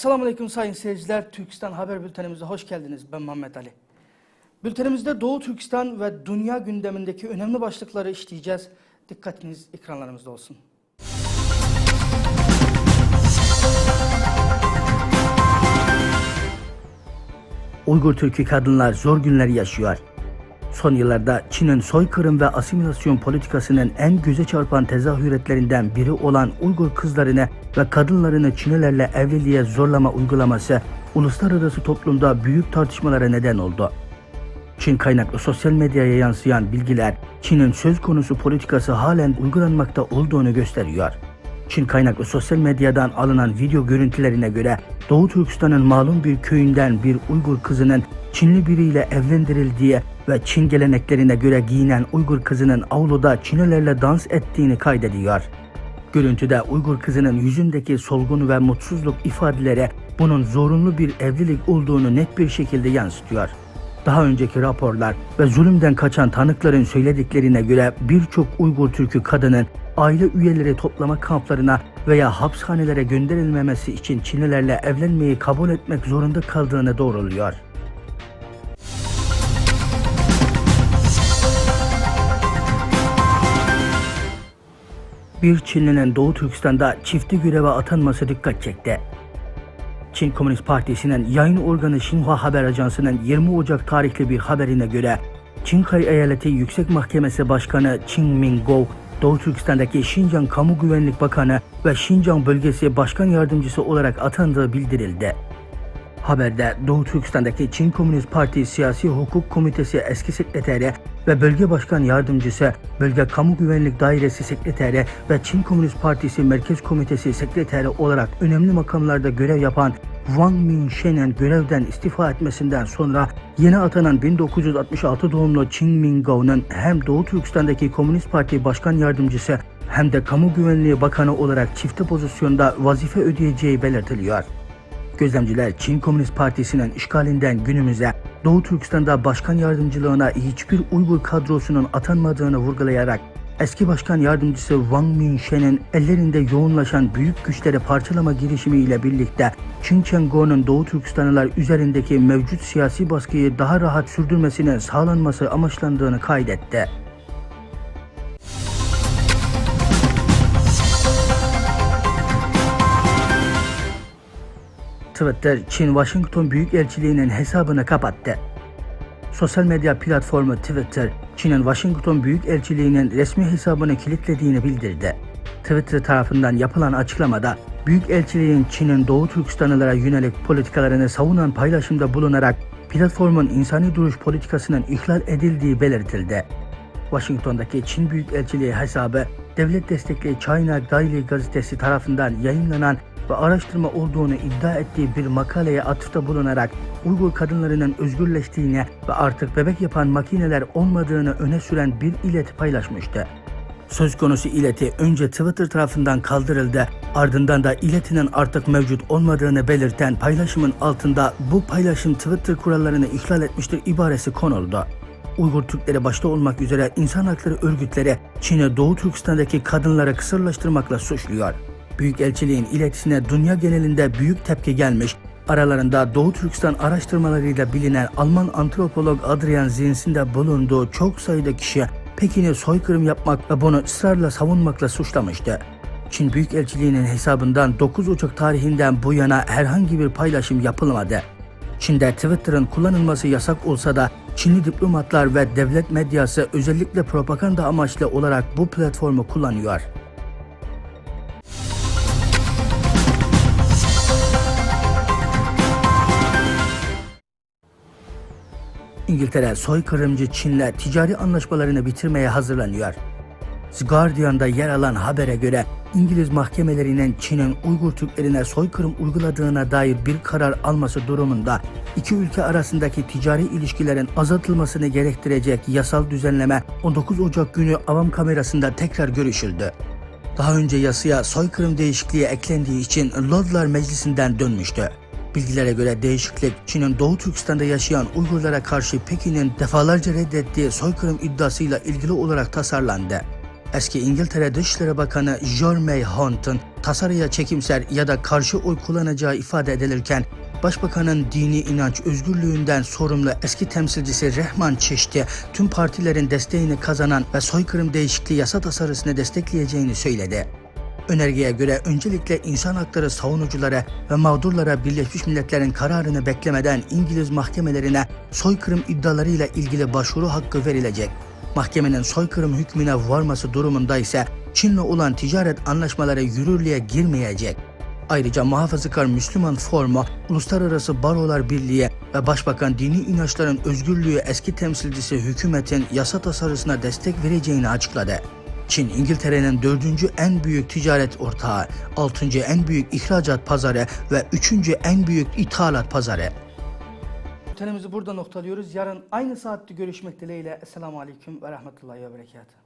Esselamu Aleyküm sayın seyirciler. Türkistan Haber Bültenimize hoş geldiniz. Ben Muhammed Ali. Bültenimizde Doğu Türkistan ve dünya gündemindeki önemli başlıkları işleyeceğiz. Dikkatiniz ekranlarımızda olsun. Uygur Türkü kadınlar zor günler yaşıyor. Son yıllarda Çin'in soykırım ve asimilasyon politikasının en göze çarpan tezahüratlerinden biri olan Uygur kızlarını ve kadınlarını Çinlilerle evliliğe zorlama uygulaması uluslararası toplumda büyük tartışmalara neden oldu. Çin kaynaklı sosyal medyaya yansıyan bilgiler Çin'in söz konusu politikası halen uygulanmakta olduğunu gösteriyor. Çin kaynaklı sosyal medyadan alınan video görüntülerine göre Doğu Türkistan'ın malum bir köyünden bir Uygur kızının Çinli biriyle evlendirildiği ve Çin geleneklerine göre giyinen Uygur kızının avluda Çinlilerle dans ettiğini kaydediyor. Görüntüde Uygur kızının yüzündeki solgun ve mutsuzluk ifadeleri bunun zorunlu bir evlilik olduğunu net bir şekilde yansıtıyor. Daha önceki raporlar ve zulümden kaçan tanıkların söylediklerine göre birçok Uygur Türk'ü kadının aile üyeleri toplama kamplarına veya hapishanelere gönderilmemesi için Çinlilerle evlenmeyi kabul etmek zorunda kaldığını doğruluyor. Bir Çinlinin Doğu Türkistan'da çifti göreve atanması dikkat çekti. Çin Komünist Partisi'nin yayın organı Xinhua Haber Ajansı'nın 20 Ocak tarihli bir haberine göre Çinkay Eyaleti Yüksek Mahkemesi Başkanı Qin Minggou, Doğu Türkistan'daki Şincan Kamu Güvenlik Bakanı ve Şincan Bölgesi Başkan Yardımcısı olarak atandığı bildirildi. Haberde Doğu Türkistan'daki Çin Komünist Parti Siyasi Hukuk Komitesi eski sekreteri ve Bölge Başkan Yardımcısı, Bölge Kamu Güvenlik Dairesi Sekreteri ve Çin Komünist Partisi Merkez Komitesi Sekreteri olarak önemli makamlarda görev yapan Wang Mingshen'in görevden istifa etmesinden sonra yeni atanan 1966 doğumlu Qin Minggou'nun hem Doğu Türkistan'daki Komünist Parti Başkan Yardımcısı hem de Kamu Güvenliği Bakanı olarak çifte pozisyonda vazife ödeyeceği belirtiliyor. Gözlemciler Çin Komünist Partisi'nin işgalinden günümüze Doğu Türkistan'da başkan yardımcılığına hiçbir Uygur kadrosunun atanmadığını vurgulayarak eski başkan yardımcısı Wang Mingshen'in ellerinde yoğunlaşan büyük güçleri parçalama girişimiyle birlikte Çin Çengo'nun Doğu Türkistanlılar üzerindeki mevcut siyasi baskıyı daha rahat sürdürmesinin sağlanması amaçlandığını kaydetti. Twitter, Çin Washington Büyükelçiliği'nin hesabını kapattı. Sosyal medya platformu Twitter, Çin'in Washington Büyükelçiliği'nin resmi hesabını kilitlediğini bildirdi. Twitter tarafından yapılan açıklamada, Büyükelçiliğin Çin'in Doğu Türkistanlılara yönelik politikalarını savunan paylaşımda bulunarak platformun insani duruş politikasının ihlal edildiği belirtildi. Washington'daki Çin Büyükelçiliği hesabı, devlet destekli China Daily gazetesi tarafından yayınlanan ve araştırma olduğunu iddia ettiği bir makaleye atıfta bulunarak Uygur kadınlarının özgürleştiğini ve artık bebek yapan makineler olmadığını öne süren bir ileti paylaşmıştı. Söz konusu ileti önce Twitter tarafından kaldırıldı, ardından da iletinin artık mevcut olmadığını belirten paylaşımın altında bu paylaşım Twitter kurallarını ihlal etmiştir ibaresi konuldu. Uygur Türkleri başta olmak üzere insan hakları örgütleri Çin'e Doğu Türkistan'daki kadınları kısırlaştırmakla suçluyor. Büyükelçiliğin iletisine dünya genelinde büyük tepki gelmiş, aralarında Doğu Türkistan araştırmalarıyla bilinen Alman antropolog Adrian Zins'in de bulunduğu çok sayıda kişi Pekin'i soykırım yapmak ve bunu ısrarla savunmakla suçlamıştı. Çin Büyükelçiliği'nin hesabından 9 Ocak tarihinden bu yana herhangi bir paylaşım yapılmadı. Çin'de Twitter'ın kullanılması yasak olsa da Çinli diplomatlar ve devlet medyası özellikle propaganda amaçlı olarak bu platformu kullanıyor. İngiltere soykırımcı Çin'le ticari anlaşmalarını bitirmeye hazırlanıyor. The Guardian'da yer alan habere göre İngiliz mahkemelerinin Çin'in Uygur Türklerine soykırım uyguladığına dair bir karar alması durumunda iki ülke arasındaki ticari ilişkilerin azaltılmasını gerektirecek yasal düzenleme 19 Ocak günü avam kamerasında tekrar görüşüldü. Daha önce yasaya soykırım değişikliği eklendiği için Lordlar Meclisi'nden dönmüştü. Bilgilere göre değişiklik Çin'in Doğu Türkistan'da yaşayan Uygurlara karşı Pekin'in defalarca reddettiği soykırım iddiasıyla ilgili olarak tasarlandı. Eski İngiltere Dışişleri Bakanı Jeremy Hunt'ın tasarıya çekimser ya da karşı oy kullanacağı ifade edilirken, Başbakanın dini inanç özgürlüğünden sorumlu eski temsilcisi Rehman Çeşti, tüm partilerin desteğini kazanan ve soykırım değişikliği yasa tasarısını destekleyeceğini söyledi. Önergeye göre öncelikle insan hakları savunuculara ve mağdurlara Birleşmiş Milletler'in kararını beklemeden İngiliz mahkemelerine soykırım iddialarıyla ilgili başvuru hakkı verilecek. Mahkemenin soykırım hükmüne varması durumunda ise Çin'le olan ticaret anlaşmaları yürürlüğe girmeyecek. Ayrıca Muhafazakar Müslüman Forumu, Uluslararası Barolar Birliği ve Başbakan Dini İnançların Özgürlüğü eski temsilcisi hükümetin yasa tasarısına destek vereceğini açıkladı. Çin, İngiltere'nin dördüncü en büyük ticaret ortağı, altıncı en büyük ihracat pazarı ve üçüncü en büyük ithalat pazarı. Bültenimizi burada noktalıyoruz. Yarın aynı saatte görüşmek dileğiyle. Esselamu Aleyküm ve Rahmetullahi ve Berekatuhu.